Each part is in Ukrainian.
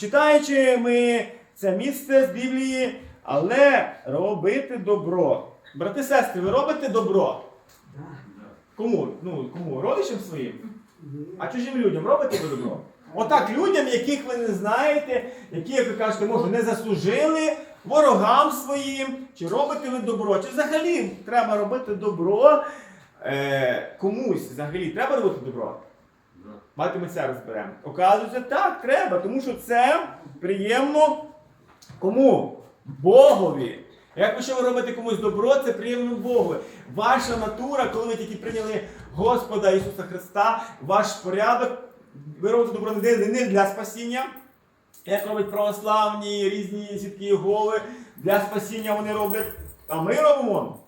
Читаючи ми це місце з Біблії, але робити добро. Брати сестри, ви робите добро? Кому? Ну, кому? Родичам своїм? А чужим людям робите ви добро? Отак людям, яких ви не знаєте, які, як ви кажете, може, не заслужили, ворогам своїм, чи робите ви добро, чи взагалі треба робити добро е, комусь взагалі треба робити добро? Давайте ми це розберемо. Оказується, так, треба, тому що це приємно кому? Богові. Якщо ви робите комусь добро, це приємно Богу. Ваша натура, коли ви тільки прийняли Господа Ісуса Христа, ваш порядок, ви робите добро не для- спасіння, як роблять православні, різні свідки Єгови, для спасіння вони роблять. А ми робимо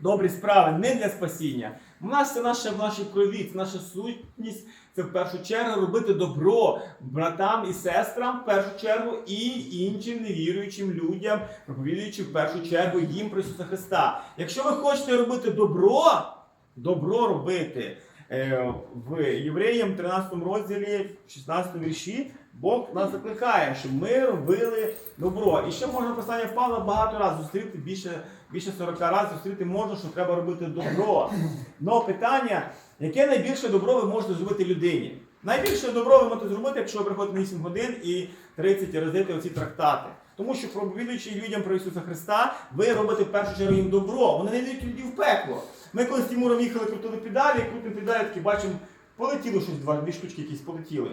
добрі справи не для спасіння. У нас це наша в нашій крові, це наша сутність. Це в першу чергу робити добро братам і сестрам в першу чергу і іншим невіруючим людям, проповідуючи в першу чергу їм про Ісуса Христа. Якщо ви хочете робити добро, добро робити е, в Євреям 13 розділі, 16 вірші, Бог нас закликає, щоб ми робили добро. І ще можна послання Павла багато разів зустріти, більше, більше 40 разів зустріти можна, що треба робити добро. Но питання, яке найбільше добро ви можете зробити людині? Найбільше добро ви можете зробити, якщо ви приходите на 8 годин і 30 роздати оці трактати. Тому що проповідуючи людям про Ісуса Христа, ви робите в першу чергу їм добро. Вони не йдуть тоді в пекло. Ми коли з Тимуром їхали крутили педалі, крутимо педалі, такі бачимо, полетіло щось, два, дві штучки якісь полетіли.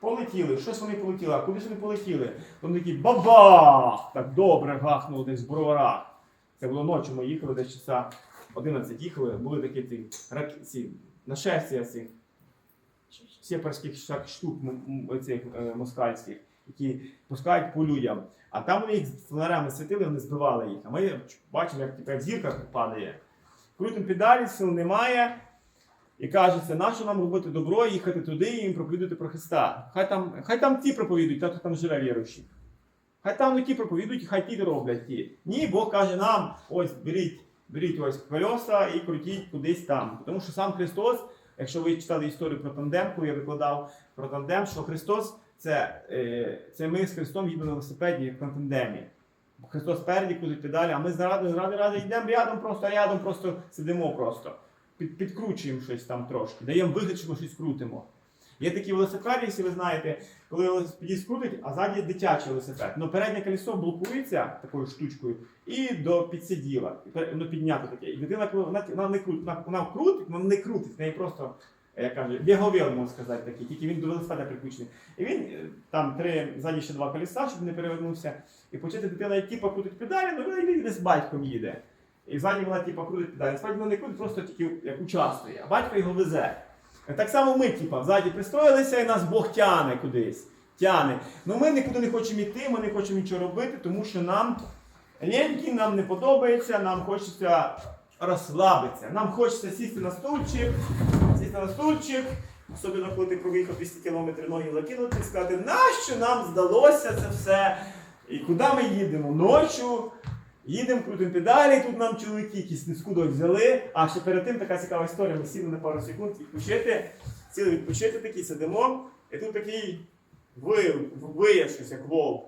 Полетіли, щось вони полетіли, а куди ж вони полетіли? Вони такі бабах! Так добре гахнуло десь в броварах. Це було ночі, ми їхали десь часа 11 їхали, були такі ці, рак- нашестя цих сепарських штук цих е, москальських, які пускають по людям. А там вони їх фонарями світили, вони збивали їх. А ми бачимо, як як зірка падає. Крутим педалі, сил немає. І кажеться, нащо нам робити добро, їхати туди і їм проповідувати про Христа. Хай там, хай там ті проповідують, та хто там живе віруючий. Хай там не ті проповідують, хай ті роблять ті. Ні, Бог каже нам, ось беріть, беріть ось колеса і крутіть кудись там. Тому що сам Христос, якщо ви читали історію про тандем, я викладав про тандем, що Христос це, е, це ми з Христом їдемо на велосипеді як на тандемі. Христос спереді, крутить педалі, а ми зради, зради, ради йдемо рядом, просто рядом, просто сидимо просто. Під, підкручуємо щось там трошки, даємо вигляд, що ми щось крутимо. Є такі велосипеди, якщо ви знаєте, коли велосипедіст крутить, а ззаді дитячий велосипед. Ну, переднє колесо блокується такою штучкою і до підсиділа. І Воно піднято таке. І дитина, вона, вона не крутить, вона, вона крутить, вона не крутить, в неї просто, е, як кажуть, біговіл, можна сказати, такий, тільки він до велосипеда прикручений. І він е, там три, ззаді ще два колеса, щоб не перевернувся. І почати дитина, як типа крутить педалі, ну йде з батьком їде. І ззаді вона типа крутить педалі. Насправді вона не крутить, просто тільки як участвує, а батько його везе. Так само ми, типа, ззаді пристроїлися і нас Бог тяне кудись. Тяне. Ну ми нікуди не хочемо йти, ми не хочемо нічого робити, тому що нам ліньки, нам не подобається, нам хочеться розслабитися. Нам хочеться сісти на стульчик, сісти на стульчик, особливо коли ти проїхав 200 км ноги закинути і сказати, нащо нам здалося це все? І куди ми їдемо? Ночу. Їдемо, крутимо педалі, тут нам чоловіки якісь нескудо взяли. А ще перед тим така цікава історія. Ми сіли на пару секунд відпочити, сіли відпочити такі, сидимо, і тут такий виє, виє щось, як вовк.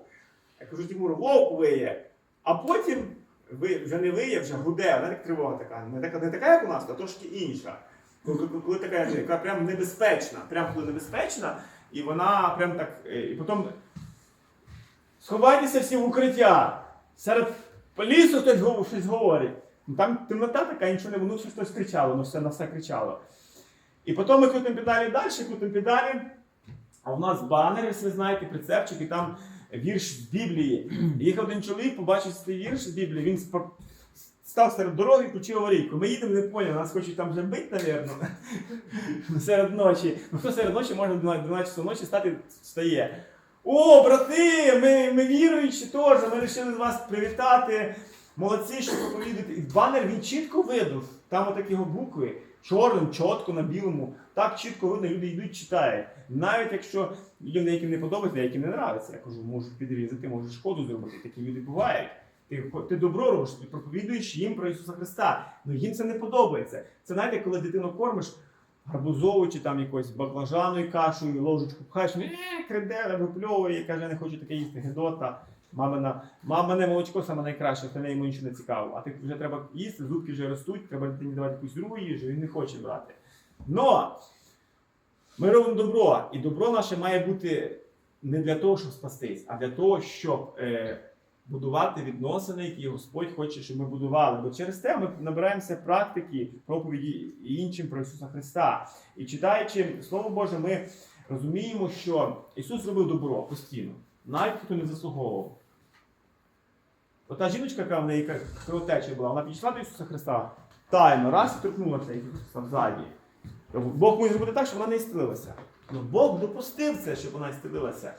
Я кажу, Тимур, вовк виє. А потім ви, вже не виє, вже гуде, вона так тривога така. Не така, не така, як у нас, а трошки інша. Коли, коли- коли така, яка прям небезпечна, прям коли небезпечна, і вона прям так. е, І потім сховайтеся всі в укриття. Серед лісу хтось щось говорить. Ну, Там темнота така, нічого не воно щось кричало, ну все на все кричало. І потім ми крутимо педалі далі, крутимо педалі. А у нас банер, якщо ви знаєте, прицепчик, і там вірш з Біблії. Їхав один чоловік, побачив цей вірш з Біблії, він став серед дороги і включив аварійку. Ми їдемо, не поняли, нас хочуть там вже бити, мабуть, серед ночі. Ну хто серед ночі може в 12 часов ночі стати, встає. О, брати, ми, ми віруючі теж, ми вирішили вас привітати. Молодці, що проповідуєте. І банер він чітко видав. Там отакі його букви, чорним, чітко на білому. Так чітко видно, люди йдуть, читають. Навіть якщо людям деяким не подобається, деяким не нравиться. Я кажу, можуть підрізати, можуть шкоду зробити. Такі люди бувають. Ти, ти добро робиш, ти проповідуєш їм про Ісуса Христа. Ну їм це не подобається. Це знаєте, коли дитину кормиш, гарбузову чи там якоюсь баклажаною кашею, ложечку пхаєш, е, краде, випльовує, каже, не хочу таке їсти, гидота. Мамина, мамине молочко саме найкраще, остальне йому нічого не цікаво. А ти вже треба їсти, зубки вже ростуть, треба дитині давати якусь другу їжу, він не хоче брати. Но ми робимо добро, і добро наше має бути не для того, щоб спастись, а для того, щоб е, будувати відносини, які Господь хоче, щоб ми будували. Бо через те ми набираємося практики, проповіді іншим про Ісуса Христа. І читаючи Слово Боже, ми розуміємо, що Ісус робив добро постійно, навіть хто не заслуговував. Ота жіночка, яка в неї кровотеча була, вона підійшла до Ісуса Христа тайно, раз і торкнулася Ісуса ззаді. Бог може зробити так, щоб вона не істелилася. Бог допустив це, щоб вона істелилася.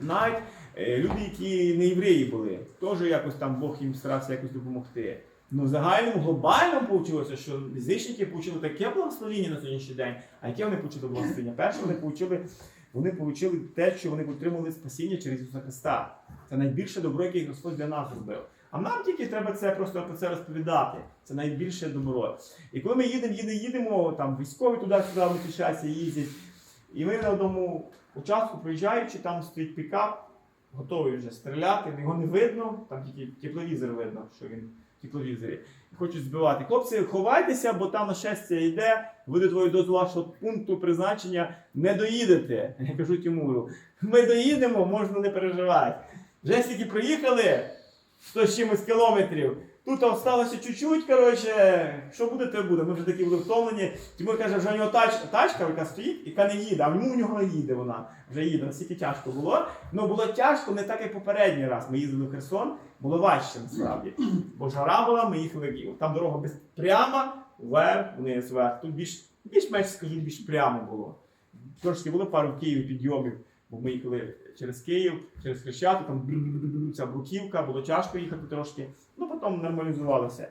Навіть е, люди, які не євреї були, теж якось там Бог їм старався якось допомогти. Ну, в загальному глобальному вийшло, що язичники отримали таке благословення на сьогоднішній день, а яке вони отримали благословення? Перше, вони отримали, вони отримали те, що вони отримали спасіння через Ісуса Христа. Це найбільше добро, яке Господь для нас зробив. А нам тільки треба це просто про це розповідати. Це найбільше добро. І коли ми їдемо, їдемо, їдемо, там військові туди-сюди виключаються, їздять. І ми на одному участку, проїжджаючи, там стоїть пікап, готовий вже стріляти, його не видно, там тільки тепловізор видно, що він в тепловізорі. Хочуть збивати. Хлопці, ховайтеся, бо там нашестя йде, ви до твою до вашого пункту призначення не доїдете. Я кажу Тимуру, ми доїдемо, можна не переживати. Вже стільки проїхали 100 з чимось кілометрів. Тут осталося чуть-чуть, коротше, що буде, те буде. Ми вже такі були втомлені. Тимур каже, вже у нього тач, тачка, яка стоїть, яка не їде, а йому у нього їде вона. Вже їде, настільки тяжко було. Ну було тяжко не так, як попередній раз. Ми їздили в Херсон, було важче насправді. Бо жара була, ми їхали. Там дорога без прямо, вверх, вниз, вверх. Тут більш, більш-менш скажу, більш прямо було. Трошки було пару в Києві підйомів, бо ми їхали через Київ, через Хрещатик, там ця бруківка, було тяжко їхати трошки. Ну потім нормалізувалося.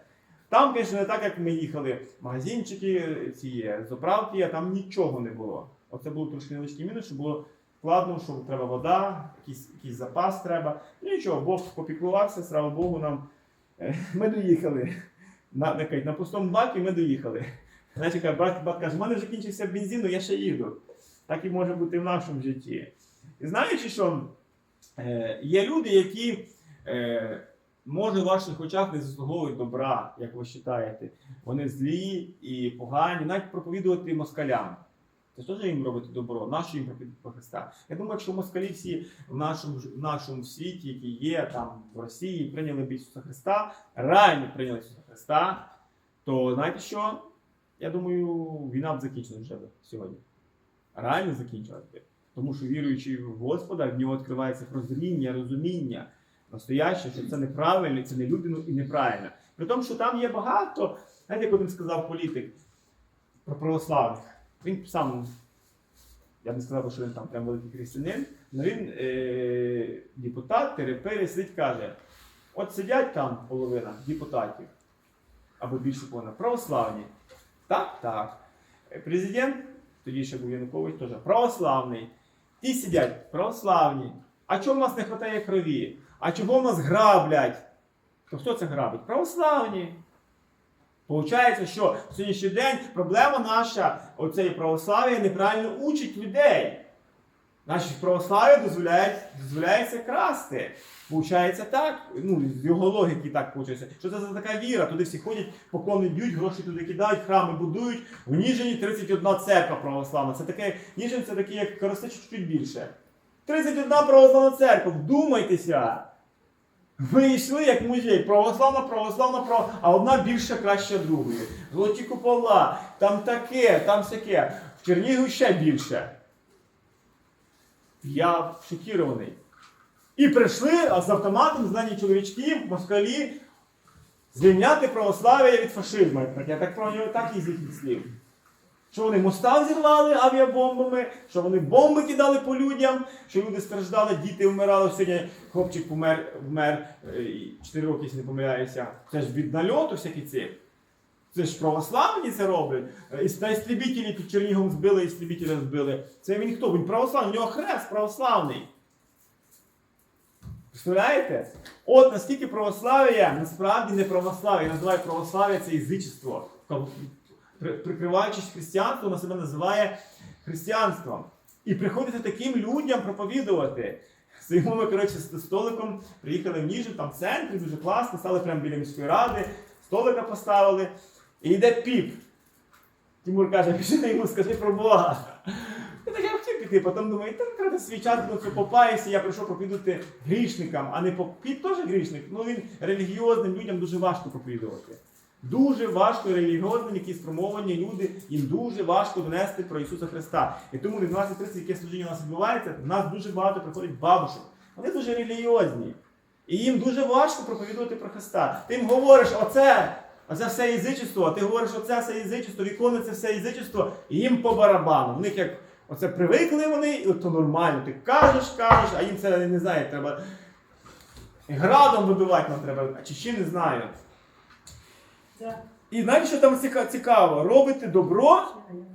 Там, звісно, не так, як ми їхали. Магазинчики, ці заправки, а там нічого не було. Оце було трошки невеличкий мінус, що було складно, що треба вода, якийсь, якийсь запас треба. Ну нічого, Бог попіклувався, слава Богу, нам ми доїхали. На, на, на пустому бакі ми доїхали. Каже, брат, брат каже, в мене вже кінчився бензин, я ще їду. Так і може бути в нашому житті. І знаючи, що е, є люди, які е, може в ваших очах не заслуговують добра, як ви вважаєте. Вони злі і погані, навіть проповідувати москалям. Це теж їм робити добро, нащо їм про Христа. Я думаю, якщо москалі всі в нашому, в нашому світі, які є там в Росії, прийняли б Ісуса Христа, реально прийняли Ісуса Христа, то знаєте що? Я думаю, війна б закінчилась вже сьогодні. Реально закінчилась би. Тому що віруючи в Господа, в нього відкривається прозріння, розуміння настояще, що це неправильно, це не людину і неправильно. При тому, що там є багато, знаєте, як один сказав політик про православних. Він сам, я б не сказав, що він там прям великий християнин, але він е- депутат, терапевт, сидить, каже: от сидять там половина депутатів, або більше половина, православні. Так, так. Президент, тоді ще був Янукович, теж православний. Ті сидять православні. А чого в нас не вистачає крові? А чого в нас граблять? То хто це грабить? Православні. Получається, що в сьогоднішній день проблема наша, оцеї православ'я, неправильно учить людей. Наші православ'я дозволяють, дозволяється красти. Получається так, ну, з його логіки так виходить. Що це за така віра? Туди всі ходять, поклони б'ють, гроші туди кидають, храми будують. В Ніжині 31 церква православна. Це таке, Ніжин це таке, як Коростич чуть більше. 31 православна церква, вдумайтеся! Ви йшли як музей, православна, православна, право, а одна більша краща другої. Золоті купола, там таке, там всяке. В Чернігові ще більше. Я шокірований. І прийшли з автоматом знані чоловічки, москалі, звільняти православ'я від фашизму. Я так про нього так і з їхніх слів. Що вони моста взірвали авіабомбами, що вони бомби кидали по людям, що люди страждали, діти вмирали. Сьогодні хлопчик помер, вмер 4 роки, якщо не помиляюся. Ж від нальоту всякі ці. Це ж православні це роблять. Е, І на істребітелі під Чернігом збили, істребітеля збили. Це він хто? Він православний, у нього хрест православний. Представляєте? От наскільки православ'я насправді не православ'я. Я називаю православ'я це язичество. прикриваючись християнством, вона себе називає християнством. І приходиться таким людям проповідувати. Стоїмо ми, коротше, з столиком, приїхали в Ніжин, там в центрі, дуже класно, стали прямо біля міської ради, столика поставили, і йде піп. Тимур каже, пішли йому, скажи про Бога. Я так я хотів піти, потім думаю, та треба свій час на це попаюся, я прийшов проповідувати грішникам, а не по піп теж грішник. Ну він релігіозним людям дуже важко проповідувати. Дуже важко релігіозним, які спромовані люди, їм дуже важко донести про Ісуса Христа. І тому від 12.30, яке служіння у нас відбувається, в нас дуже багато приходить бабушок. Вони дуже релігіозні. І їм дуже важко проповідувати про Христа. Ти їм говориш, оце, оце все язичество, а ти говориш, оце все язичество, виконується все язичество, і їм по барабану. В них як оце привикли вони, і то нормально. Ти кажеш, кажеш, а їм це не знаю, треба градом вибивати нам треба, а чи ще не знаю. І знаєте, що там цікаво? Робите добро,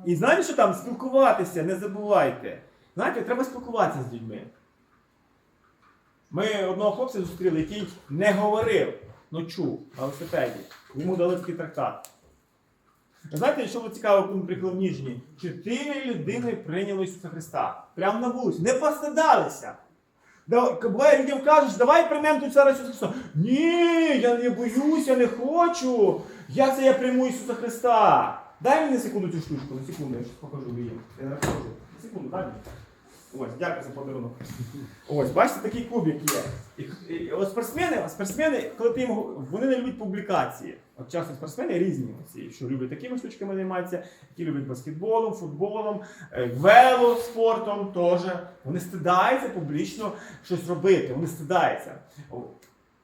і знаєте, що там спілкуватися, не забувайте. Знаєте, треба спілкуватися з людьми. Ми одного хлопця зустріли, який не говорив, но чув на велосипеді. Йому дали такий трактат. Знаєте, що було цікаво, приїхали в Ніжні? Чотири людини прийняли Ісуса Христа. Прямо на вулиці. Не постидалися. Да- Буває, людям кажеш, давай приймемо тут зараз Ісуса Христа. Ні, я не боюсь, я не хочу. Як це я прийму Ісуса Христа? Дай мені секунду цю штучку, на секунду, я щось покажу людям. Я не покажу. На секунду, дай мені. Ось, дякую за подарунок. Ось, бачите, такий кубик є. І, і, от спортсмени, спортсмени, коли ти їм вони не люблять публікації. От часто спортсмени різні, оці, що люблять такими штучками займатися, які люблять баскетболом, футболом, е, велоспортом теж. Вони стидаються публічно щось робити, вони стидаються.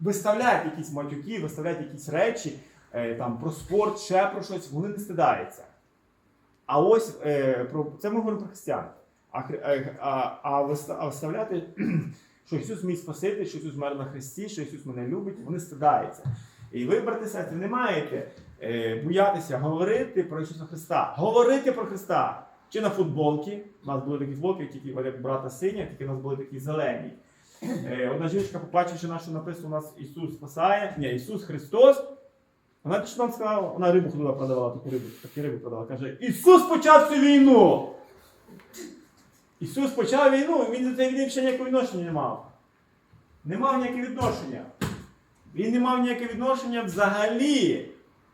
Виставляють якісь матюки, виставляють якісь речі е, там, про спорт, ще про щось, вони не стидаються. А ось е, про це ми говоримо про християн. А, е, а, а, виставляти, що Ісус мій Спаситель, що Ісус мер на Христі, що Ісус мене любить, вони стидаються. І ви, брати не маєте е, боятися говорити про Ісуса Христа. Говорити про Христа. Чи на футболці. У нас були такі футболки, тільки як брата синя, тільки у нас були такі зелені. Е, одна жіночка, побачивши нашу написано, у нас Ісус спасає, ні, Ісус Христос. Вона що нам сказала, вона рибу ходила продавала, таку рибу, такі риби продавала. Каже, Ісус почав цю війну! Ісус почав війну, він до цієї війни ще ніякого відношення не мав. Не мав ніякого відношення. Він не мав ніякого відношення взагалі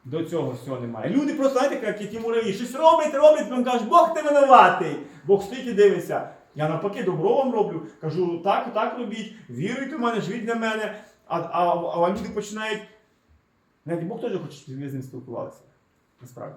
до цього всього немає. Люди просто, знаєте, як ті мураві, щось роблять, роблять, він каже, Бог ти винуватий. Бог стоїть і дивиться. Я навпаки добро вам роблю. Кажу, так, так робіть, віруйте в мене, живіть для мене. А, а, а люди починають. Навіть Бог теж хоче, щоб ви з ним спілкувалися. Насправді.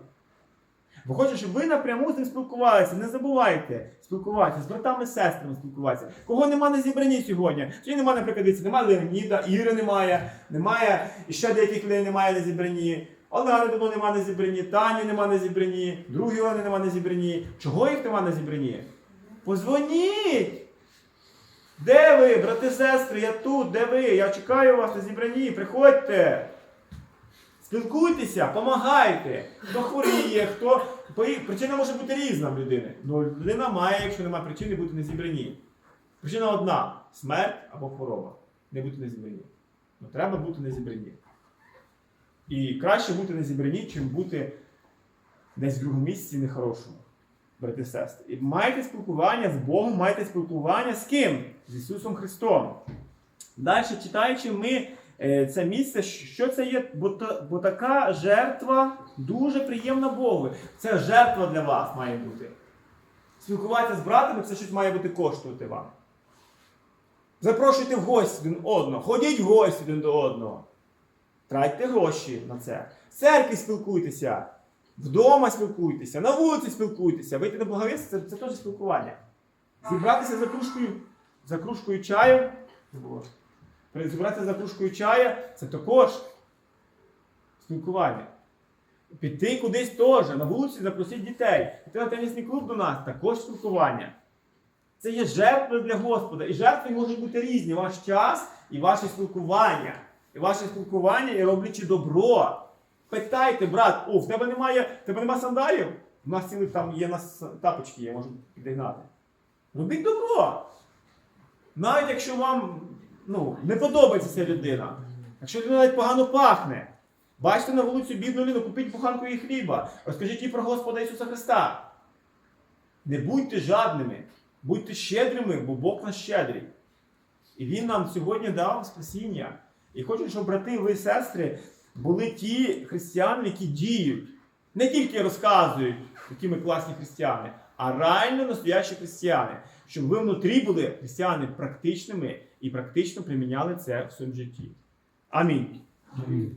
Бо хоче, щоб ви напряму з ним спілкувалися. Не забувайте спілкуватися, з братами, з сестрами спілкуватися. Кого нема на зібранні сьогодні? Сьогодні немає, наприклад, немає Леоніда, Іри немає, немає, і ще деяких людей немає на зібранні. Олени давно нема на зібранні, Тані нема на зібранні, другі Олени нема на зібранні. Чого їх нема на зібранні? Позвоніть! Де ви, брати, сестри, я тут, де ви? Я чекаю вас на зібранні, приходьте. Спілкуйтеся, помагайте. Хто хворіє, хто. Причина може бути різна в людини. Ну, людина має, якщо немає причини, бути на зібранні. Причина одна смерть або хвороба. Не бути на зібранні. Ну, треба бути на зібранні. І краще бути на зібранні, чим бути десь в другому місці нехорошому. Брати сестри. І майте спілкування з Богом, майте спілкування з ким? З Ісусом Христом. Далі читаючи, ми це місце, що це є, бо, бо така жертва дуже приємна Богу. Це жертва для вас має бути. Спілкуватися з братами це щось має бути коштувати вам. Запрошуйте в гості один одного, ходіть в гості один до одного. Тратьте гроші на це. В церкві спілкуйтеся, вдома спілкуйтеся, на вулиці спілкуйтеся, вийти на благовістя це, це теж спілкування. Зібратися за кружкою, за кружкою чаю. Зібратися за кружкою чая це також спілкування. Піти кудись теж, на вулиці запросити дітей. Піти на тенісний клуб до нас також спілкування. Це є жертви для Господа. І жертви можуть бути різні. Ваш час і ваше спілкування. І ваше спілкування, і роблячи добро. Питайте, брат, о, в тебе немає, в тебе немає сандалів? У нас цілих там є нас тапочки, є, можу підігнати. Робіть добро. Навіть якщо вам ну, не подобається ця людина, якщо людина навіть погано пахне, Бачите на вулицю бідну людину, купіть буханку їй хліба, розкажіть їй про Господа Ісуса Христа. Не будьте жадними, будьте щедрими, бо Бог наш щедрий. І Він нам сьогодні дав спасіння. І хочу, щоб брати, ви, сестри, були ті християни, які діють. Не тільки розказують, які ми класні християни, а реально настоящі християни. Щоб ви внутрі були християни практичними і практично приміняли це в своєму житті. Амінь. Амінь.